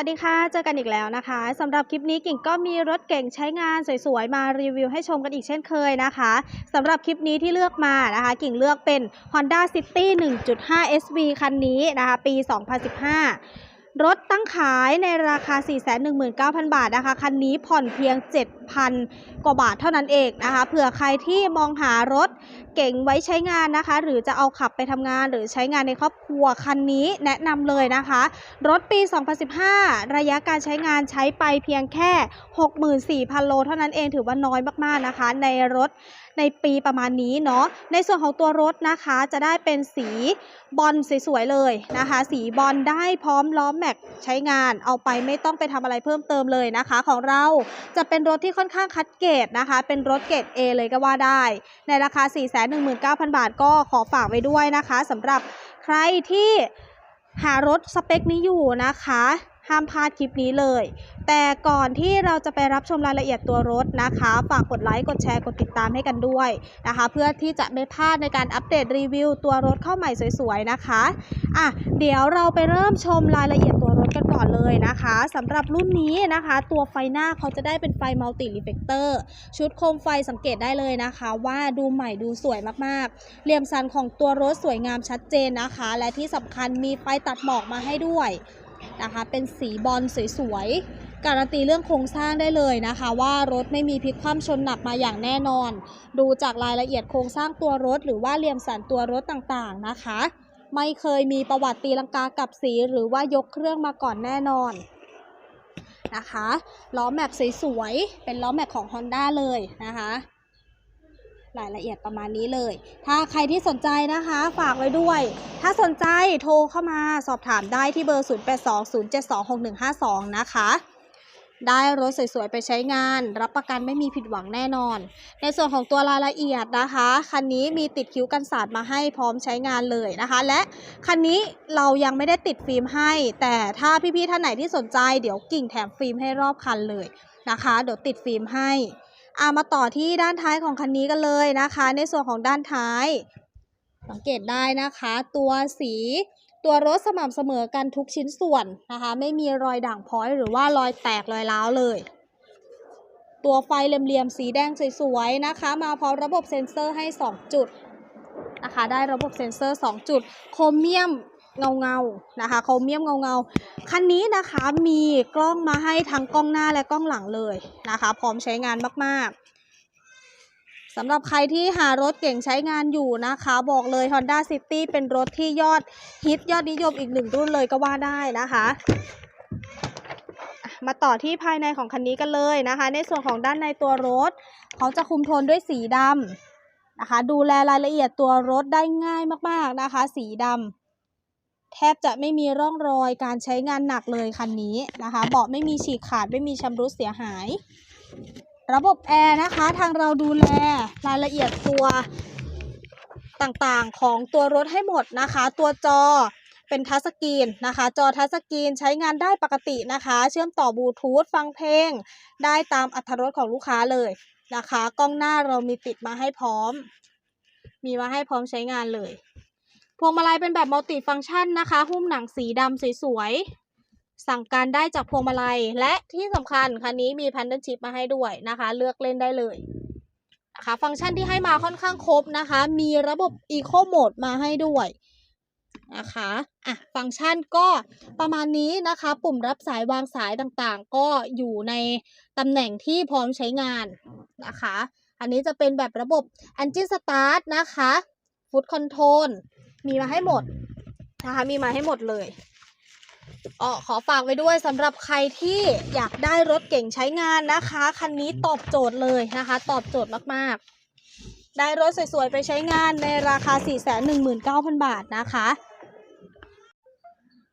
วัสดีค่ะ เจอกันอีกแล้วนะคะสำหรับคลิปนี้กิ่งก็มีรถเก่งใช้งานสวยๆ มารีวิวให้ชมกันอีกเช่นเคยนะคะสำหรับคลิปนี้ที่เลือกมานะคะ กิ่งเลือกเป็น Honda City 1.5 SV คันนี้นะคะ ปี 2015 รถตั้งขายในราคา 419,000 บาทนะคะ คันนี้ผ่อนเพียง 7,000 กว่าบาทเท่านั้นเองนะคะ เผื่อใครที่มองหารถเก่งไว้ใช้งานนะคะ หรือจะเอาขับไปทำงานหรือใช้งานในครอบครัวคันนี้แนะนำเลยนะคะ รถปี 2015 ระยะการใช้งานใช้ไปเพียงแค่ 64,000 โลเท่านั้นเองถือว่าน้อยมาก ๆ นะคะ ในรถในปีประมาณนี้เนาะ ในส่วนของตัวรถนะคะจะได้เป็นสีบอลสวยๆเลยนะคะ สีบอลได้พร้อมล้อแม็กใช้งานเอาไปไม่ต้องไปทำอะไรเพิ่มเติมเลยนะคะ ของเราจะเป็นรถที่ค่อนข้างคัดเกรดนะคะ เป็นรถเกรด A เลยก็ว่าได้ ในราคา 419,000 บาทก็ขอฝากไว้ด้วยนะคะสำหรับใครที่หารถสเปคนี้อยู่นะคะ ห้ามพลาดคลิปนี้เลย แต่ก่อนที่เราจะไปรับชมรายละเอียดตัวรถนะคะ ฝากกดไลค์ กดแชร์ กดติดตามให้กันด้วยนะคะ เพื่อที่จะไม่พลาดในการอัปเดตรีวิวตัวรถเข้าใหม่สวยๆนะคะ อะ เดี๋ยวเราไปเริ่มชมรายละเอียดตัวรถกันก่อนเลยนะคะสำหรับรุ่นนี้นะคะ ตัวไฟหน้าเขาจะได้เป็นไฟมัลติรีเฟกเตอร์ชุดโคมไฟสังเกตได้เลยนะคะ ว่าดูใหม่ดูสวยมากๆ เหลี่ยมสันของตัวรถสวยงามชัดเจนนะคะ และที่สำคัญมีไฟตัดหมอกมาให้ด้วย นะคะ เป็นสีบอลสวยๆ การันตีเรื่องโครงสร้างได้เลยนะคะ ว่ารถไม่มีพลิกคว่ำชนหนักมาอย่างแน่นอน ดูจากรายละเอียดโครงสร้างตัวรถ หรือว่าเหลี่ยมสันตัวรถต่างๆนะคะ ไม่เคยมีประวัติตีลังกากับสี หรือว่ายกเครื่องมาก่อนแน่นอนนะคะล้อแม็กสวยๆเป็นล้อแม็กของ Honda เลยนะคะ รายละเอียดประมาณนี้เลย ถ้าใครที่สนใจนะคะฝากไว้ด้วย ถ้าสนใจโทรเข้ามาสอบถามได้ที่เบอร์ 0820726152 นะคะ ได้รถสวยๆไปใช้งาน รับประกันไม่มีผิดหวังแน่นอน ในส่วนของตัวรายละเอียดนะคะ คันนี้มีติดคิ้วกันสาดมาให้พร้อมใช้งานเลยนะคะ และคันนี้เรายังไม่ได้ติดฟิล์มให้ แต่ถ้าพี่ๆท่านไหนที่สนใจ เดี๋ยวกิ่งแถมฟิล์มให้รอบคันเลยนะคะ เดี๋ยวติดฟิล์มให้ อามาต่อที่ด้านท้ายของคันนี้กันเลยนะคะ ในส่วนของด้านท้าย สังเกตได้นะคะ ตัวสีตัวรถสม่ำเสมอกันทุกชิ้นส่วนนะคะ ไม่มีรอยด่างพ้อยหรือว่ารอยแตกรอยร้าวเลย ตัวไฟเหลี่ยมๆสีแดงสวยๆนะคะ มาพร้อมระบบเซ็นเซอร์ให้ 2 จุดนะคะ ได้ระบบเซ็นเซอร์ 2 จุด โครเมียม เงาเงานะคะโครเมียมเงาเงาคันนี้นะคะมีกล้องมาให้ทั้งกล้องหน้าและกล้องหลังเลยนะคะ พร้อมใช้งานมากๆสำหรับใครที่หารถเก่งใช้งานอยู่นะคะ บอกเลย Honda City เป็นรถที่ยอดฮิตยอดนิยมอีกหนึ่งรุ่นเลยก็ว่าได้นะคะอะมาต่อที่ภายในของคันนี้กันเลยนะคะ ในส่วนของด้านในตัวรถ เขาจะคุมโทนด้วยสีดำนะคะ ดูแลรายละเอียดตัวรถได้ง่ายมากๆนะคะ สีดำ แทบจะไม่มีร่องรอยการใช้งานหนักเลยคันนี้นะคะ เบาะไม่มีฉีกขาดไม่มีชำรุดเสียหาย ระบบแอร์นะคะทางเราดูแลรายละเอียดตัวต่างๆของตัวรถให้หมดนะคะ ตัวจอเป็นทัชสกรีนนะคะ จอทัชสกรีนใช้งานได้ปกตินะคะ เชื่อมต่อบลูทูธฟังเพลง ได้ตามอัตรถรสของลูกค้าเลยนะคะ กล้องหน้าเรามีติดมาให้พร้อม มีมาให้พร้อมใช้งานเลย พวงมาลัยเป็นแบบมัลติฟังก์ชันนะคะ หุ้มหนังสีดำสวยๆ สั่งการได้จากพวงมาลัย และที่สำคัญคันนี้มีแพนเดิลชิพมาให้ด้วยนะคะ เลือกเล่นได้เลยนะคะ ฟังก์ชันที่ให้มาค่อนข้างครบนะคะ มีระบบ Eco Mode มาให้ด้วยนะคะอะฟังก์ชันก็ประมาณนี้นะคะ ปุ่มรับสายวางสายต่างๆ ก็อยู่ในตำแหน่งที่พร้อมใช้งานนะคะ อันนี้จะเป็นแบบระบบ Engine Start นะคะ Foot Control มีมาให้หมดนะคะมีมาให้หมดเลยอ๋อขอฝากไว้ด้วยสำหรับใครที่อยากได้รถเก่งใช้งานนะคะ คันนี้ตอบโจทย์เลยนะคะ ตอบโจทย์มากๆ ได้รถสวยๆ ไปใช้งานในราคา 419,000 บาทนะคะ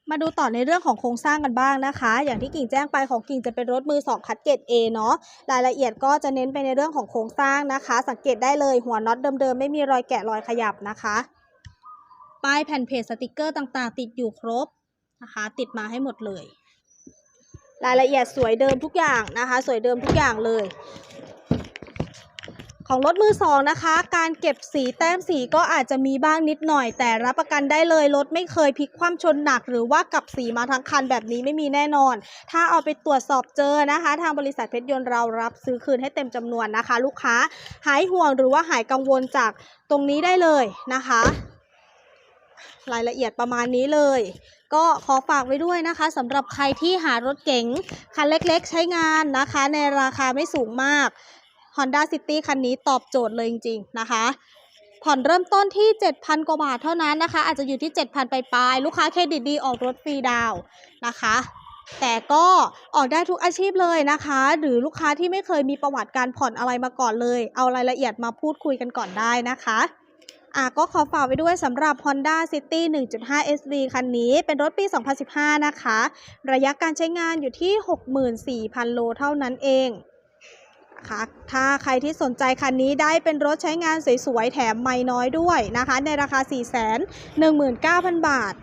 มาดูต่อในเรื่องของโครงสร้างกันบ้างนะคะ อย่างที่กิ่งแจ้งไปของกิ่งจะเป็นรถมือ 2 คัดเกรด A เนาะรายละเอียดก็จะเน้นไปในเรื่องของโครงสร้างนะคะ สังเกตได้เลยหัวน็อตเดิมๆ ไม่มีรอยแกะรอยขยับนะคะ ป้ายแผ่นเพจสติกเกอร์ต่างๆ ติดอยู่ครบนะคะ ติดมาให้หมดเลย รายละเอียดสวยเดิมทุกอย่างนะคะ สวยเดิมทุกอย่างเลย ของรถมือสองนะคะ การเก็บสีแต้มสีก็อาจจะมีบ้างนิดหน่อย แต่รับประกันได้เลยรถไม่เคยพลิกคว่ำชนหนัก หรือว่ากลับสีมาทั้งคันแบบนี้ไม่มีแน่นอน ถ้าเอาไปตรวจสอบเจอนะคะ ทางบริษัทเพชรยนต์เรารับซื้อคืนให้เต็มจำนวนนะคะ ลูกค้าหายห่วงหรือว่าหายกังวลจากตรงนี้ได้เลยนะคะ รายละเอียดประมาณนี้เลย ก็ขอฝากไว้ด้วยนะคะสำหรับใครที่หารถเก๋งคันเล็กๆ ใช้งานนะคะ ในราคาไม่สูงมาก Honda City คันนี้ตอบโจทย์เลยจริงๆนะคะ ผ่อนเริ่มต้นที่ 7,000 กว่าบาทเท่านั้นนะคะ อาจจะอยู่ที่ 7,000 ไปลายๆลูกค้าเครดิตดีออกรถฟรีดาวน์นะคะแต่ก็ออกได้ทุกอาชีพเลยนะคะ หรือลูกค้าที่ไม่เคยมีประวัติการผ่อนอะไรมาก่อนเลย เอารายละเอียดมาพูดคุยกันก่อนได้นะคะ อะก็ขอฝากไว้ด้วยสำหรับ Honda City 1.5 SV คันนี้เป็นรถปี 2015 นะคะ ระยะการใช้งานอยู่ที่ 64,000 โลเท่านั้นเองคะถ้าใครที่สนใจคันนี้ได้เป็นรถใช้งานสวยๆ แถมไม่น้อยด้วยนะคะ ในราคา 419,000 บาท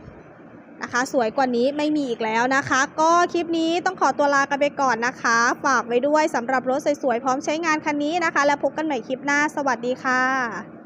นะคะ สวยกว่านี้ไม่มีอีกแล้วนะคะ ก็คลิปนี้ต้องขอตัวลากันไปก่อนนะคะ ฝากไว้ด้วยสำหรับรถสวยๆ พร้อมใช้งานคันนี้นะคะ แล้วพบกันใหม่คลิปหน้า สวัสดีค่ะ